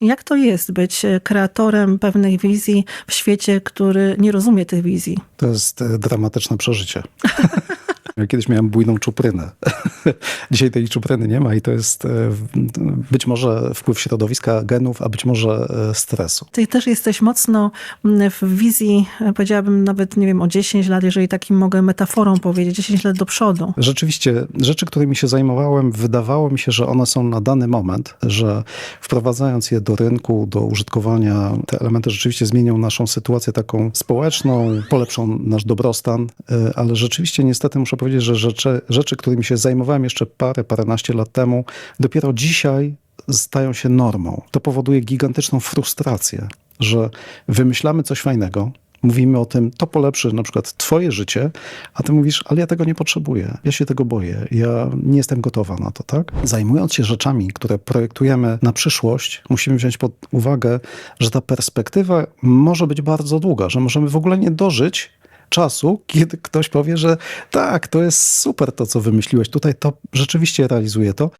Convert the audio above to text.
Jak to jest być e, kreatorem pewnej wizji w świecie, który nie rozumie tych wizji? To jest e, dramatyczne przeżycie. Ja kiedyś miałem bujną czuprynę. Dzisiaj tej czupryny nie ma i to jest e, być może wpływ środowiska, genów, a być może e, stresu. Ty też jesteś mocno mm, w wizji, e, powiedziałabym nawet, nie wiem, o 10 lat, jeżeli takim mogę metaforą powiedzieć, 10 lat do przodu. Rzeczywiście, rzeczy, którymi się zajmowałem, wydawało mi się, że one są na dany moment, że wprowadzając je do rynku, do użytkowania, te elementy rzeczywiście zmienią naszą sytuację taką społeczną, polepszą nasz dobrostan, ale rzeczywiście niestety muszę powiedzieć, że rzeczy, rzeczy którymi się zajmowałem jeszcze parę, paręnaście lat temu, dopiero dzisiaj stają się normą. To powoduje gigantyczną frustrację, że wymyślamy coś fajnego, mówimy o tym, to polepszy na przykład twoje życie, a ty mówisz, ale ja tego nie potrzebuję, ja się tego boję, ja nie jestem gotowa na to, tak? Zajmując się rzeczami, które projektujemy na przyszłość, musimy wziąć pod uwagę, że ta perspektywa może być bardzo długa, że możemy w ogóle nie dożyć czasu, kiedy ktoś powie, że tak, to jest super to, co wymyśliłeś, tutaj to rzeczywiście realizuje to,